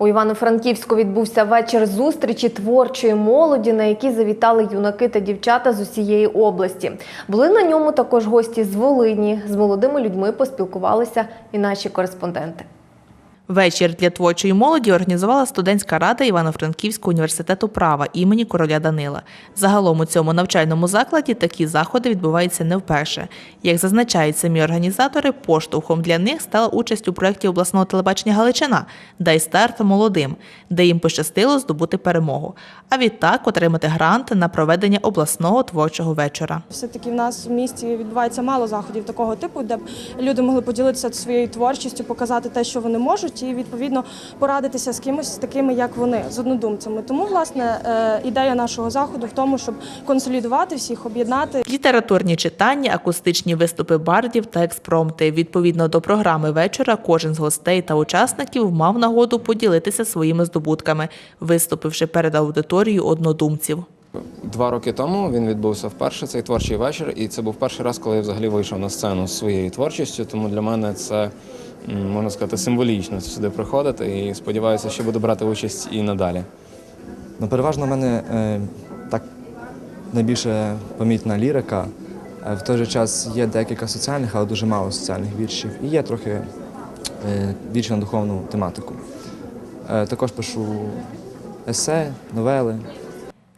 У Івано-Франківську відбувся вечір зустрічі творчої молоді, на які завітали юнаки та дівчата з усієї області. Були на ньому також гості з Волині. З молодими людьми поспілкувалися і наші кореспонденти. Вечір для творчої молоді організувала студентська рада Івано-Франківського університету права імені короля Данила. Загалом у цьому навчальному закладі такі заходи відбуваються не вперше. Як зазначають самі організатори, поштовхом для них стала участь у проєкті обласного телебачення Галичина Дай старт молодим, де їм пощастило здобути перемогу. А відтак отримати грант на проведення обласного творчого вечора. Все-таки в нас в місті відбувається мало заходів такого типу, де б люди могли поділитися своєю творчістю, показати те, що вони можуть, і відповідно порадитися з кимось такими, як вони, з однодумцями. Тому, власне, е, ідея нашого заходу в тому, щоб консолідувати всіх, об'єднати Літературні читання, акустичні виступи бардів та експромти. Відповідно до програми вечора, кожен з гостей та учасників мав нагоду поділитися своїми здобутками, виступивши перед аудиторією однодумців. Два роки тому він відбувся вперше цей творчий вечір, і це був перший раз, коли я взагалі вийшов на сцену з своєю творчістю. Тому для мене це можна сказати символічно сюди приходити. І сподіваюся, що буду брати участь і надалі. Ну, переважно в мене е, так найбільше помітна лірика. Е, В той же час є декілька соціальних, але дуже мало соціальних віршів. І є трохи е, вірші на духовну тематику. Е, також пишу есе, новели.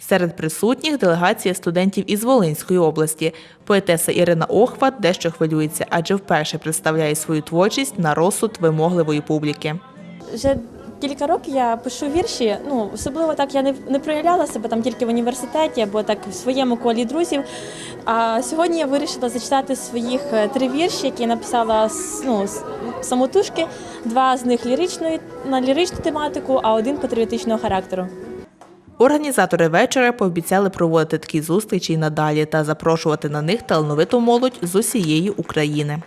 Серед присутніх делегація студентів із Волинської області. Поетеса Ірина Охват дещо хвилюється, адже вперше представляє свою творчість на розсуд вимогливої публіки. Вже кілька років я пишу вірші. Ну особливо так я не, не проявляла себе там тільки в університеті або так в своєму колі друзів. А сьогодні я вирішила зачитати своїх е, три вірші, які я написала ну, самотужки. Два з них ліричної на ліричну тематику, а один патріотичного характеру. Організатори вечора пообіцяли проводити такі зустрічі й надалі та запрошувати на них талановиту молодь з усієї України.